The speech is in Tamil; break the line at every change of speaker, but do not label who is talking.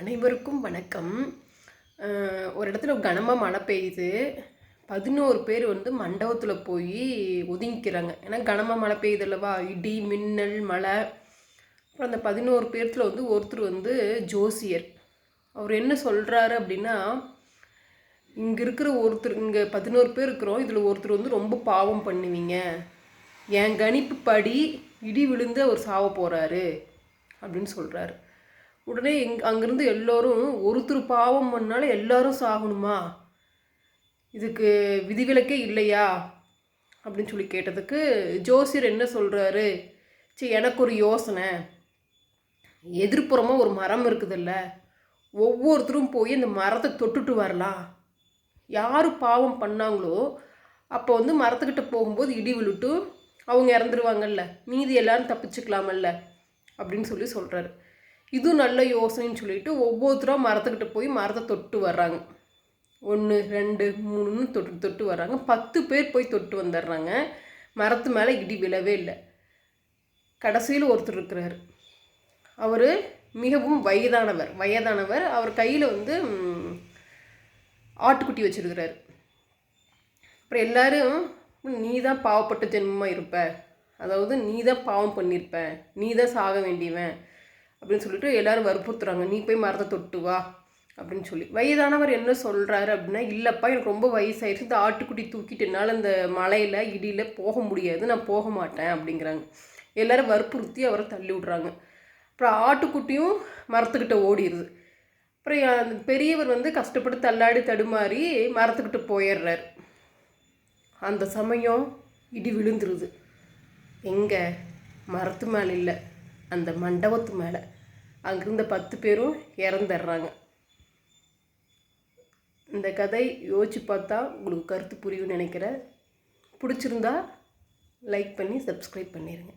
அனைவருக்கும் வணக்கம். ஒரு இடத்துல கனமாக மழை பெய்யுது. பதினோரு பேர் வந்து மண்டபத்தில் போய் ஒதுங்கிக்கிறாங்க. ஏன்னா கனமாக மழை பெய்யுது அல்லவா? இடி மின்னல் மழை. அப்புறம் அந்த பதினோரு பேர்த்தில் வந்து ஒருத்தர் வந்து ஜோசியர். அவர் என்ன சொல்கிறாரு அப்படின்னா இங்கே இருக்கிற ஒருத்தர் இங்கே பதினோரு பேர் இருக்கிறோம். இதில் ஒருத்தர் வந்து ரொம்ப பாவம் பண்ணுவீங்க. என் கணிப்பு படி இடி விழுந்து அவர் சாவ போகிறாரு அப்படின்னு சொல்கிறாரு உடனே எங் அங்கேருந்து எல்லோரும் ஒருத்தர் பாவம் பண்ணாலும் எல்லாரும் சாகணுமா? இதுக்கு விதிவிலக்கே இல்லையா? அப்படின்னு சொல்லி கேட்டதுக்கு ஜோசியர் என்ன சொல்கிறாரு சரி எனக்கு ஒரு யோசனை. எதிர்ப்புறமாக ஒரு மரம் இருக்குதுல்ல ஒவ்வொருத்தரும் போய் அந்த மரத்தை தொட்டுட்டு வரலாம். யார் பாவம் பண்ணாங்களோ அப்போ வந்து மரத்துக்கிட்ட போகும்போது இடி விழுட்டு அவங்க இறந்துருவாங்கல்ல மீதி எல்லாரும் தப்பிச்சுக்கலாமல்ல அப்படின்னு சொல்லி சொல்கிறாரு இதுவும் நல்ல யோசனைன்னு சொல்லிட்டு ஒவ்வொருத்தரும் மரத்துக்கிட்ட போய் மரத்தை தொட்டு வர்றாங்க. ஒன்று ரெண்டு மூணுன்னு தொட்டு தொட்டு வர்றாங்க. பத்து பேர் போய் தொட்டு வந்துடுறாங்க மரத்து மேலே இடி விழவே இல்லை. கடைசியில் ஒருத்தர் இருக்கிறார். அவர் மிகவும் வயதானவர். வயதானவர். அவர் கையில் வந்து ஆட்டுக்குட்டி வச்சிருக்கிறாரு. அப்புறம் எல்லாரும் நீ தான் பாவப்பட்ட ஜென்மமாக இருப்ப. அதாவது நீ தான் பாவம் பண்ணியிருப்ப நீ தான் சாக வேண்டியவன். அப்படின்னு சொல்லிட்டு எல்லோரும் வற்புறுத்துறாங்க. நீ போய் மரத்தை தொட்டு வா. அப்படின்னு சொல்லி. வயதானவர் என்ன சொல்கிறாரு அப்படின்னா இல்லைப்பா எனக்கு ரொம்ப வயசாயிருச்சு இந்த ஆட்டுக்குட்டி தூக்கிட்டு என்னால் இந்த மலையில் இடியில் போக முடியாது. நான் போக மாட்டேன். அப்படிங்கிறாங்க. எல்லோரும் வற்புறுத்தி அவரை தள்ளி விட்றாங்க. அப்புறம் ஆட்டுக்குட்டியும் மரத்துக்கிட்ட ஓடிடுது அப்புறம் அந்த பெரியவர் வந்து கஷ்டப்பட்டு தள்ளாடி தடுமாறி மரத்துக்கிட்ட போயிடுறாரு. அந்த சமயம் இடி விழுந்துருது. எங்கே? மரத்து மேலே இல்லை. அந்த மண்டபத்து மேலே. அங்கிருந்த பத்து பேரும் இறந்துடுறாங்க. இந்த கதை யோசிச்சு பார்த்தா உங்களுக்கு கருத்து புரியும்னு நினைக்கிறேன். பிடிச்சிருந்தா லைக் பண்ணி சப்ஸ்கிரைப் பண்ணிடுங்க